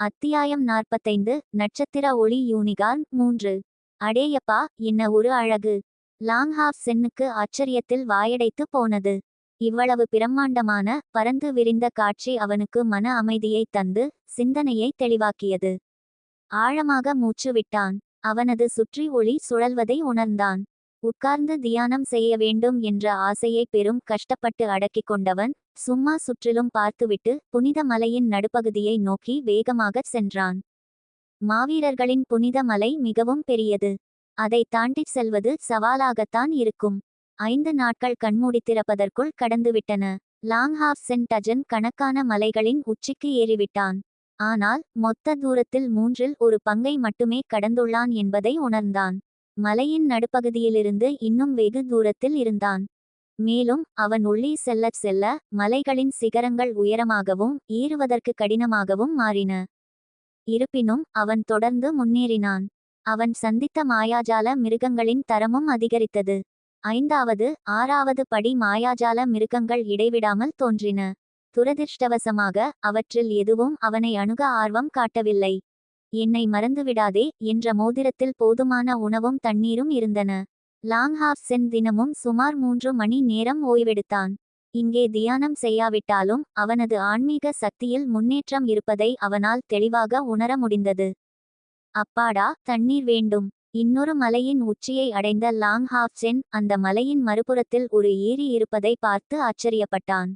அத்தியாயம் நாற்பத்தைந்து நட்சத்திர ஒளி யூனிகார்ன் மூன்று. அடேயப்பா என்ன ஒரு அழகு. லாங்ஹாஃப் சென்னுக்கு ஆச்சரியத்தில் வாயடைத்து போனது. இவ்வளவு பிரம்மாண்டமான பரந்து விரிந்த காட்சி அவனுக்கு மன அமைதியை தந்து சிந்தனையை தெளிவாக்கியது. ஆழமாக மூச்சு விட்டான் அவனது சுற்றி ஒளி சுழல்வதை உணர்ந்தான். உட்கார்ந்து தியானம் செய்ய வேண்டும் என்ற ஆசையை பெரும் கஷ்டப்பட்டு அடக்கிக் கொண்டவன் சும்மா சுற்றிலும் பார்த்துவிட்டு புனித மலையின் நடுப்பகுதியை நோக்கி வேகமாகச் சென்றான். மாவீரர்களின் புனித மலை மிகவும் பெரியது. அதை தாண்டிச் செல்வது சவாலாகத்தான் இருக்கும். ஐந்து நாட்கள் கண்மூடித்திறப்பதற்குள் கடந்துவிட்டன. லாங்ஹாஃப் சென்ட் டஜன் கணக்கான மலைகளின் உச்சிக்கு ஏறிவிட்டான். ஆனால் மொத்த தூரத்தில் மூன்றில் ஒரு பங்கை மட்டுமே கடந்துள்ளான் என்பதை உணர்ந்தான். மலையின் நடுப்பகுதியிலிருந்து இன்னும் வெகு தூரத்தில் இருந்தான். மேலும் அவன் உள்ளே செல்லச் செல்ல மலைகளின் சிகரங்கள் உயரமாகவும் ஏறுவதற்கு கடினமாகவும் மாறின. இருப்பினும் அவன் தொடர்ந்து முன்னேறினான். அவன் சந்தித்த மாயாஜால மிருகங்களின் தரமும் அதிகரித்தது. ஐந்தாவது ஆறாவது படி மாயாஜால மிருகங்கள் இடைவிடாமல் தோன்றின. துரதிர்ஷ்டவசமாக அவற்றில் எதுவும் அவனை அணுக ஆர்வம் காட்டவில்லை. என்னை மறந்துவிடாதே என்ற மோதிரத்தில் போதுமான உணவும் தண்ணீரும் இருந்தன. லாங்ஹாஃப் சென் தினமும் சுமார் மூன்று மணி நேரம் ஓய்வெடுத்தான். இங்கே தியானம் செய்யாவிட்டாலும் அவனது ஆன்மீக சக்தியில் முன்னேற்றம் இருப்பதை அவனால் தெளிவாக உணர முடிந்தது. அப்பாடா தண்ணீர் வேண்டும். இன்னொரு மலையின் உச்சியை அடைந்த லாங் ஹாஃப் சென் அந்த மலையின் மறுபுறத்தில் ஒரு ஏரி இருப்பதை பார்த்து ஆச்சரியப்பட்டான்.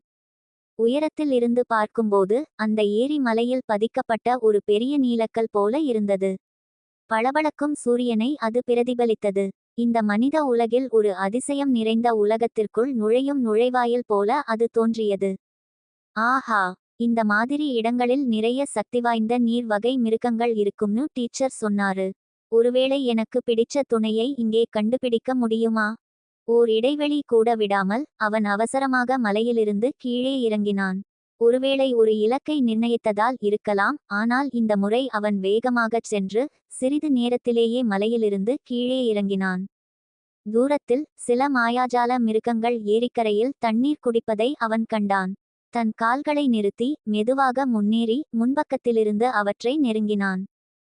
உயரத்தில் இருந்து பார்க்கும்போது அந்த ஏரி மலையில் பதிக்கப்பட்ட ஒரு பெரிய நீலக்கல் போல இருந்தது. பளபளக்கும் சூரியனை அது பிரதிபலித்தது. இந்த மனித உலகில் ஒரு அதிசயம் நிறைந்த உலகத்திற்குள் நுழையும் நுழைவாயில் போல அது தோன்றியது. ஆஹா! இந்த மாதிரி இடங்களில் நிறைய சக்தி வாய்ந்த நீர் வகை மிருகங்கள் இருக்கும்னு டீச்சர் சொன்னாரு. ஒருவேளை எனக்கு பிடிச்ச துணையை இங்கே கண்டுபிடிக்க முடியுமா? ஓர் இடைவெளி கூட விடாமல் அவன் அவசரமாக மலையிலிருந்து கீழே இறங்கினான். ஒருவேளை ஒரு இலக்கை நிர்ணயித்ததால் இருக்கலாம் ஆனால் இந்த முறை அவன் வேகமாகச் சென்று சிறிது நேரத்திலேயே மலையிலிருந்து கீழே இறங்கினான். தூரத்தில் சில மாயாஜால மிருகங்கள் ஏரிக்கரையில் தண்ணீர் குடிப்பதை அவன் கண்டான். தன் கால்களை நிறுத்தி மெதுவாக முன்னேறி முன்பக்கத்திலிருந்து அவற்றை நெருங்கினான்.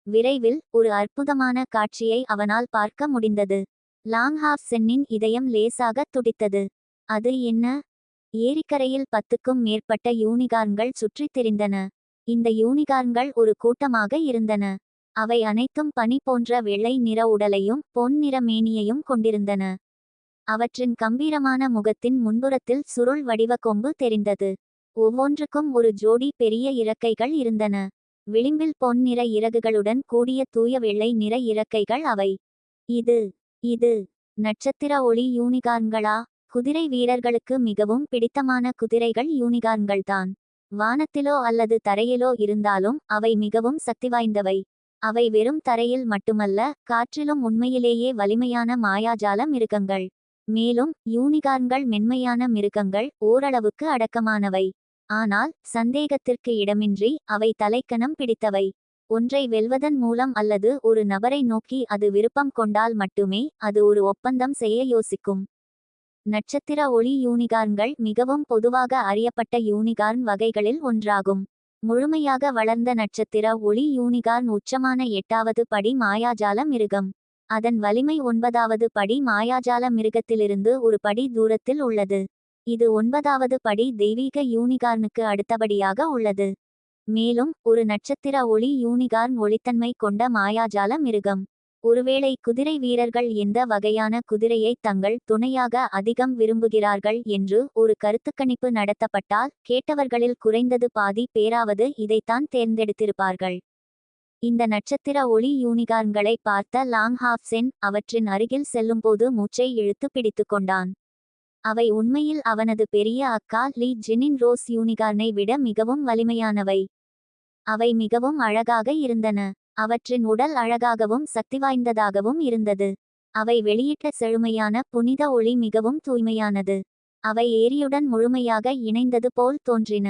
விரைவில் ஒரு அற்புதமான காட்சியை அவனால் பார்க்க முடிந்தது. லாங்ஹாஃப் சென்னின் இதயம் லேசாக துடித்தது. அது என்ன? ஏரிக்கரையில் பத்துக்கும் மேற்பட்ட யூனிகார்ன்கள் சுற்றித் திரிந்தன. இந்த யூனிகார்ன்கள் ஒரு கூட்டமாக இருந்தன. அவை அனைத்தும் பனி போன்ற வெள்ளை நிற உடலையும் பொன் நிற மேனியையும் கொண்டிருந்தன. அவற்றின் கம்பீரமான முகத்தின் முன்புறத்தில் சுருள் வடிவ கொம்பு தெரிந்தது. ஒவ்வொன்றுக்கும் ஒரு ஜோடி பெரிய இறக்கைகள் இருந்தன. விளிம்பில் பொன் நிற இறகுகளுடன் கூடிய தூய வெள்ளை நிற இறக்கைகள் அவை. இது இது நட்சத்திர ஒளி யூனிகார்ன்களா குதிரை வீரர்களுக்கு மிகவும் பிடித்தமான குதிரைகள் யூனிகார்ன்கள்தான் வானத்திலோ அல்லது தரையிலோ இருந்தாலும் அவை மிகவும் சக்தி வாய்ந்தவை அவை வெறும் தரையில் மட்டுமல்ல காற்றிலும் உண்மையிலேயே வலிமையான மாயாஜால மிருகங்கள். மேலும் யூனிகார்ன்கள் மென்மையான மிருகங்கள் ஓரளவுக்கு அடக்கமானவை. ஆனால் சந்தேகத்திற்கு இடமின்றி அவை தலைக்கணம் பிடித்தவை. ஒன்றை வெல்வதன் மூலம் அல்லது ஒரு நபரை நோக்கி அது விருப்பம் கொண்டால் மட்டுமே அது ஒரு ஒப்பந்தம் செய்ய யோசிக்கும். நட்சத்திர ஒளி யூனிகார்ன்கள் மிகவும் பொதுவாக அறியப்பட்ட யூனிகார்ன் வகைகளில் ஒன்றாகும். முழுமையாக வளர்ந்த நட்சத்திர ஒளி யூனிகார்ன் உச்சமான எட்டாவது படி மாயாஜால மிருகம். அதன் வலிமை ஒன்பதாவது படி மாயாஜால மிருகத்திலிருந்து ஒரு படி தூரத்தில் உள்ளது. இது ஒன்பதாவது படி தெய்வீக யூனிகார்னுக்கு அடுத்தபடியாக உள்ளது. மேலும் ஒரு நட்சத்திர ஒளி யூனிகார்ன் ஒளித்தன்மை கொண்ட மாயாஜால மிருகம். ஒருவேளை குதிரை வீரர்கள் எந்த வகையான குதிரையை தங்கள் துணையாக அதிகம் விரும்புகிறார்கள் என்று ஒரு கருத்துக்கணிப்பு நடத்தப்பட்டால் கேட்டவர்களில் குறைந்தது பாதி பேராவது இதைத்தான் தேர்ந்தெடுத்திருப்பார்கள். இந்த நட்சத்திர ஒளி யூனிகார்ன்களை பார்த்த லாங் அவற்றின் அருகில் செல்லும்போது மூச்சை இழுத்து பிடித்து கொண்டான். அவை உண்மையில் அவனது பெரிய அக்கா லீ ஜினின் ரோஸ் யூனிகார்னை விட மிகவும் வலிமையானவை. அவை மிகவும் அழகாக இருந்தன. அவற்றின் உடல் அழகாகவும் சக்தி வாய்ந்ததாகவும் இருந்தது. அவை வெளியிட்ட செழுமையான புனித ஒளி மிகவும் தூய்மையானது. அவை ஏரியுடன் முழுமையாக இணைந்தது போல் தோன்றின.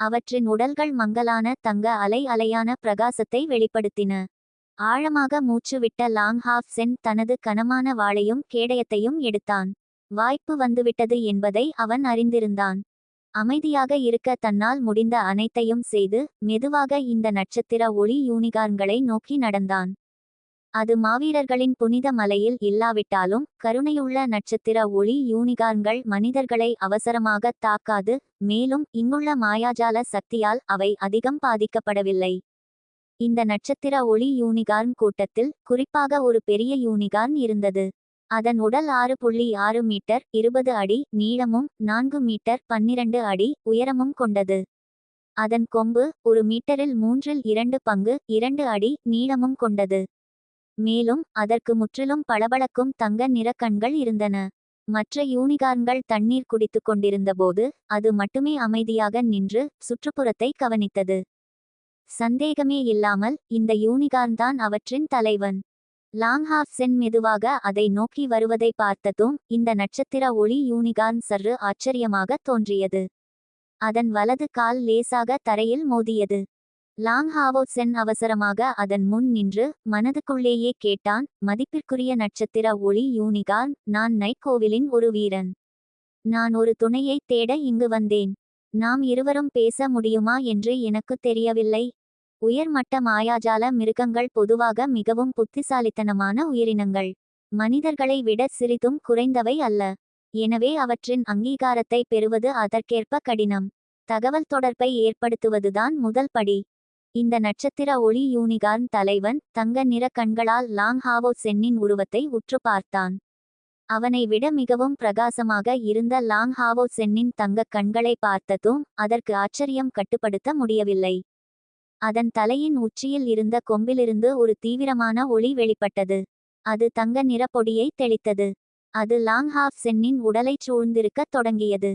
அவற்றின் உடல்கள் மங்கலான தங்க அலை அலையான பிரகாசத்தை வெளிப்படுத்தின. ஆழமாக மூச்சுவிட்ட லாங் ஹாஃப் சென் தனது கனமான வாளையும் கேடயத்தையும் எடுத்தான். வாய்ப்பு வந்துவிட்டது என்பதை அவன் அறிந்திருந்தான். அமைதியாக இருக்க தன்னால் முடிந்த அனைத்தையும் செய்து மெதுவாக இந்த நட்சத்திர ஒளி யூனிகார்ன்களை நோக்கி நடந்தான். அது மாவீரர்களின் புனித மலையில் இல்லாவிட்டாலும் கருணையுள்ள நட்சத்திர ஒளி யூனிகார்ன்கள் மனிதர்களை அவசரமாக தாக்காது மேலும் இங்குள்ள மாயாஜால சக்தியால் அவை அதிகம் பாதிக்கப்படவில்லை. இந்த நட்சத்திர ஒளி யூனிகார்ன் கூட்டத்தில் குறிப்பாக ஒரு பெரிய யூனிகார்ன் இருந்தது. அதன் உடல் ஆறு புள்ளி ஆறு மீட்டர் இருபது அடி நீளமும் நான்கு மீட்டர் பன்னிரண்டு அடி உயரமும் கொண்டது. அதன் கொம்பு ஒரு மீட்டரில் மூன்றில் இரண்டு பங்கு இரண்டு அடி நீளமும் கொண்டது. மேலும் அதற்கு முற்றிலும் பளபளக்கும் தங்க நிற கண்கள் இருந்தன. மற்ற யூனிகார்ன்கள் தண்ணீர் குடித்துக் கொண்டிருந்தபோது அது மட்டுமே அமைதியாக நின்று சுற்றுப்புறத்தை கவனித்தது. சந்தேகமே இல்லாமல் இந்த யூனிகார்ன் தான் அவற்றின் தலைவன். லாங்ஹாஃப் சென் மெதுவாக அதை நோக்கி வருவதை பார்த்ததும் இந்த நட்சத்திர ஒளி யூனிகார்ன் சற்று ஆச்சரியமாக தோன்றியது. அதன் வலது கால் லேசாக தரையில் மோதியது. லாங்ஹாவோ சென் அவசரமாக அதன் முன் நின்று மனதுக்குள்ளேயே கேட்டான் மதிப்பிற்குரிய நட்சத்திர ஒளி யூனிகார்ன் நான் நைட் கோவிலின் ஒரு வீரன். நான் ஒரு துணையை தேட இங்கு வந்தேன். நாம் இருவரும் பேச முடியுமா என்று எனக்கு தெரியவில்லை. உயர்மட்ட மாயாஜால மிருகங்கள் பொதுவாக மிகவும் புத்திசாலித்தனமான உயிரினங்கள். மனிதர்களை விட சிறிதும் குறைந்தவை அல்ல. எனவே அவற்றின் அங்கீகாரத்தை பெறுவது அதற்கேற்ப கடினம். தகவல் தொடர்பை ஏற்படுத்துவதுதான் முதல் படி. இந்த நட்சத்திர ஒளி யூனிகார்ன் தலைவன் தங்க நிற கண்களால் லாங் ஹாவோ சென்னின் உருவத்தை உற்று பார்த்தான். அவனை விட மிகவும் பிரகாசமாக இருந்த லாங் ஹாவோ சென்னின் தங்கக் கண்களை பார்த்ததும் அதற்கு ஆச்சரியம் கட்டுப்படுத்த முடியவில்லை. அதன் தலையின் உச்சியில் இருந்த கொம்பிலிருந்து ஒரு தீவிரமான ஒளி வெளிப்பட்டது. அது தங்க நிறப்பொடியை தெளித்தது. அது லாங்ஹாஃப் சென்னின் உடலைச் சூழ்ந்திருக்கத் தொடங்கியது.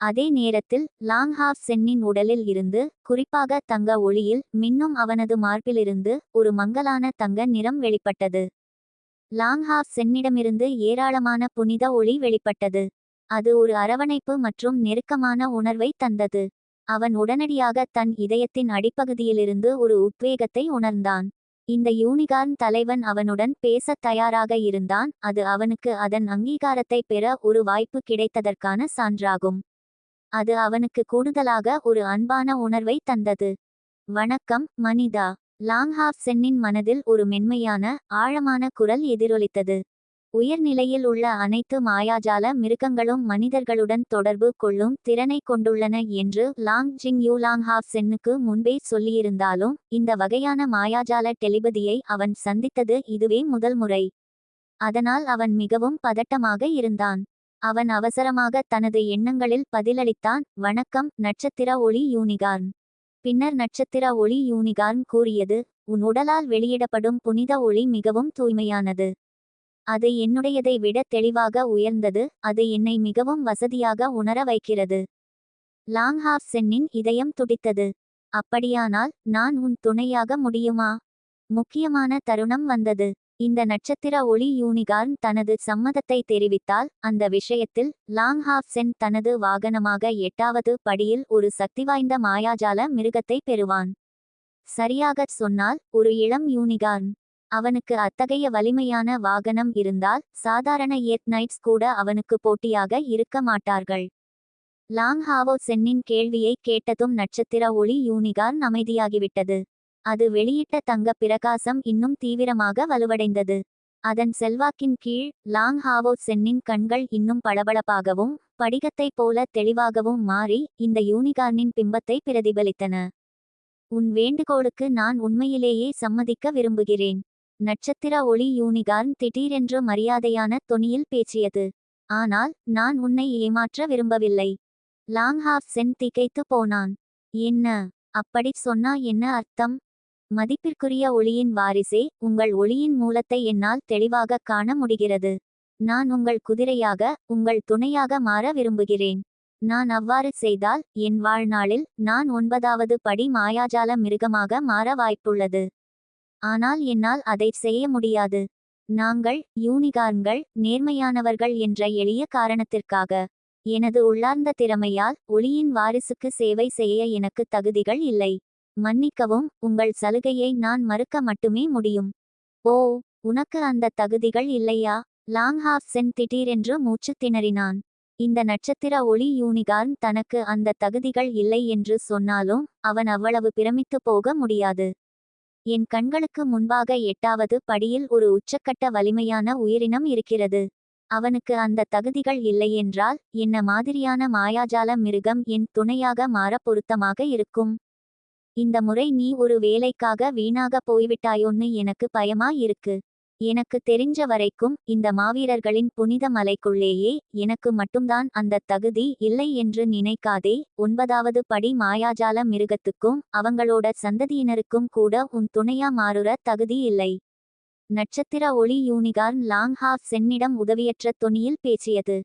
அதே நேரத்தில் லாங்ஹாஃப் சென்னின் உடலில் இருந்து குறிப்பாக தங்க ஒளியில் மின்னும் அவனது மார்பிலிருந்து ஒரு மங்கலான தங்க நிறம் வெளிப்பட்டது. லாங்ஹாஃப் சென்னிடமிருந்து ஏராளமான புனித ஒளி வெளிப்பட்டது. அது ஒரு அரவணைப்பு மற்றும் நெருக்கமான உணர்வை தந்தது. அவன் உடனடியாக தன் இதயத்தின் அடிப்பகுதியிலிருந்து ஒரு உத்வேகத்தை உணர்ந்தான். இந்த யூனிகார்ன் தலைவன் அவனுடன் பேசத் தயாராக இருந்தான். அது அவனுக்கு அதன் அங்கீகாரத்தை பெற ஒரு வாய்ப்பு கிடைத்ததற்கான சான்றாகும். அது அவனுக்கு கூடுதலாக ஒரு அன்பான உணர்வை தந்தது. வணக்கம் மனிதா. லாங்ஹாஃப் சென்னின் மனதில் ஒரு மென்மையான ஆழமான குரல் எதிரொலித்தது. உயர்நிலையில் உள்ள அனைத்து மாயாஜால மிருகங்களும் மனிதர்களுடன் தொடர்பு கொள்ளும் திறனை கொண்டுள்ளன என்று லாங் ஜிங் யூ லாங்ஹாஃப் சென்னுக்கு முன்பே சொல்லியிருந்தாலும் இந்த வகையான மாயாஜால டெலிபதியை அவன் சந்தித்தது இதுவே முதல் முறை. அதனால் அவன் மிகவும் பதட்டமாக இருந்தான். அவன் அவசரமாக தனது எண்ணங்களில் பதிலளித்தான் வணக்கம் நட்சத்திர ஒளி யூனிகார்ன். பின்னர் நட்சத்திர ஒளி யூனிகார்ன் கூறியது உன் உடலால் வெளியிடப்படும் புனித ஒளி மிகவும் தூய்மையானது. அது என்னுடையதை விட தெளிவாக உயர்ந்தது அது என்னை மிகவும் வசதியாக உணர வைக்கிறது. லாங்ஹாஃப் சென்னின் இதயம் துடித்தது. அப்படியானால் நான் உன் துணையாக முடியுமா? முக்கியமான தருணம் வந்தது. இந்த நட்சத்திர ஒளி யூனிகார்ன் தனது சம்மதத்தை தெரிவித்தால் அந்த விஷயத்தில் லாங்ஹாஃப் சென் தனது வாகனமாக எட்டாவது படியில் ஒரு சக்திவாய்ந்த மாயாஜால மிருகத்தை பெறுவான். சரியாகச் சொன்னால் ஒரு இளம் யூனிகார்ன். அவனுக்கு அத்தகைய வலிமையான வாகனம் இருந்தால் சாதாரண எர்த் நைட்ஸ் கூட அவனுக்கு போட்டியாக இருக்க மாட்டார்கள். லாங் ஹாவோ சென்னின் கேள்வியை கேட்டதும் நட்சத்திர ஒளி யூனிகார்ன் அமைதியாகிவிட்டது. அது வெளியிட்ட தங்க பிரகாசம் இன்னும் தீவிரமாக வலுவடைந்தது. அதன் செல்வாக்கின் கீழ் லாங் ஹாவோ சென்னின் கண்கள் இன்னும் பளபளப்பாகவும் படிகத்தைப் போல தெளிவாகவும் மாறி இந்த யூனிகார்னின் பிம்பத்தை பிரதிபலித்தன. உன் வேண்டுகோளுக்கு நான் உண்மையிலேயே சம்மதிக்க விரும்புகிறேன். நட்சத்திர ஒளி யூனிகார்ன் திடீரென்று மரியாதையான தொனியில் பேசியது. ஆனால் நான் உன்னை ஏமாற்ற விரும்பவில்லை. லாங்ஹாஃப் சென் திகைத்து போனான். என்ன? அப்படி சொன்னா என்ன அர்த்தம்? மதிப்பிற்குரிய ஒளியின் வாரிசே உங்கள் ஒளியின் மூலத்தை என்னால் தெளிவாக காண முடிகிறது. நான் உங்கள் குதிரையாக உங்கள் துணையாக மாற விரும்புகிறேன். நான் அவ்வாறு செய்தால் என் வாழ்நாளில் நான் ஒன்பதாவது படி மாயாஜால மிருகமாக மாற வாய்ப்புள்ளது. ஆனால் என்னால் அதை செய்ய முடியாது. நாங்கள் யூனிகார்ன்கள் நேர்மையானவர்கள் என்ற எளிய காரணத்திற்காக எனது உள்ளார்ந்த திறமையால் ஒளியின் வாரிசுக்கு சேவை செய்ய எனக்கு தகுதிகள் இல்லை. மன்னிக்கவும் உங்கள் சலுகையை நான் மறுக்க மட்டுமே முடியும். ஓ உனக்கு அந்த தகுதிகள் இல்லையா? லாங்ஹாஃப் சென் திடீரென்று மூச்சு திணறினான். இந்த நட்சத்திர ஒளி யூனிகார்ன் தனக்கு அந்த தகுதிகள் இல்லை என்று சொன்னாலும் அவன் அவ்வளவு பிரமித்து போக முடியாது. என் கண்களுக்கு முன்பாக எட்டாவது படியில் ஒரு உச்சக்கட்ட வலிமையான உயிரினம் இருக்கிறது. அவனுக்கு அந்த தகுதிகள் இல்லையென்றால் என்ன மாதிரியான மாயாஜால மிருகம் என் துணையாக மாற பொருத்தமாக இருக்கும்? இந்த முறை நீ ஒரு வேலைக்காக வீணாக போய்விட்டாயோன்னு எனக்கு பயமா இருக்கு. எனக்கு தெரிஞ்ச வரைக்கும் இந்த மாவீரர்களின் புனித மலைக்குள்ளேயே எனக்கு மட்டும்தான் அந்த தகுதி இல்லை என்று நினைக்காதே. ஒன்பதாவது படி மாயாஜால மிருகத்துக்கும் அவங்களோட சந்ததியினருக்கும் கூட உன் துணையா மாறுற தகுதி இல்லை. நட்சத்திர ஒளி யூனிகார்ன் லாங் ஹாஃப் சென்னிடம் உதவியற்ற தொனியில் பேசியது.